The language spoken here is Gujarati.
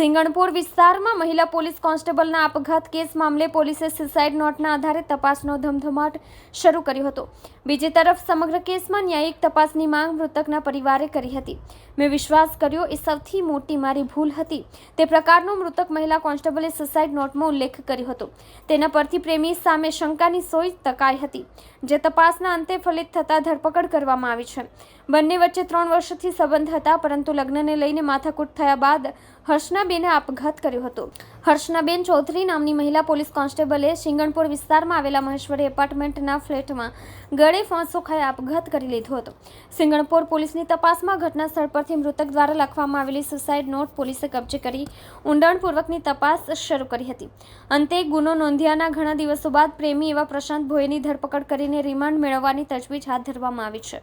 સિંગણપુર વિસ્તારમાં મહિલા પોલીસ કોન્સ્ટેબલના આપઘાત કેસ મામલે પોલીસે સુસાઇડ નોટના આધારે તપાસનો ધમધમાટ શરૂ કર્યો હતો. બીજી તરફ સમગ્ર કેસમાં ન્યાયિક તપાસની માંગ મૃતકના પરિવારે કરી હતી. મેં વિશ્વાસ કર્યો, એ સૌથી મોટી મારી ભૂલ હતી. તે પ્રકારનો મૃતક મહિલા કોન્સ્ટેબલે સુસાઇડ નોટમાં ઉલ્લેખ કર્યો હતો. તેના પરથી પ્રેમી સામે શંકાની સોય તકાઈ હતી, જે તપાસના અંતે ફલિત થતાં ધરપકડ કરવામાં આવી છે. બંને વચ્ચે ત્રણ વર્ષથી સંબંધ હતા, પરંતુ લગ્નને લઈને માથાકૂટ થયા બાદ હર્ષનાબેને આપઘાત કર્યો હતો. હર્ષનાબેન ચૌધરી નામની મહિલા પોલીસ કોન્સ્ટેબલે સિંગણપુર વિસ્તારમાં આવેલા મહેશ્વરી એપાર્ટમેન્ટના ફ્લેટમાં ગળે ફાંસો ખાઈ આપઘાત કરી લીધો હતો. સિંગણપુર પોલીસની તપાસમાં ઘટના સ્થળ પરથી મૃતક દ્વારા લખવામાં આવેલી સુસાઇડ નોટ પોલીસે કબજે કરી ઊંડાણપૂર્વકની તપાસ શરૂ કરી હતી. અંતે ગુનો નોંધ્યાના ઘણા દિવસો બાદ પ્રેમી એવા પ્રશાંત ભોયની ધરપકડ કરીને રિમાન્ડ મેળવવાની તજવીજ હાથ ધરવામાં આવી છે.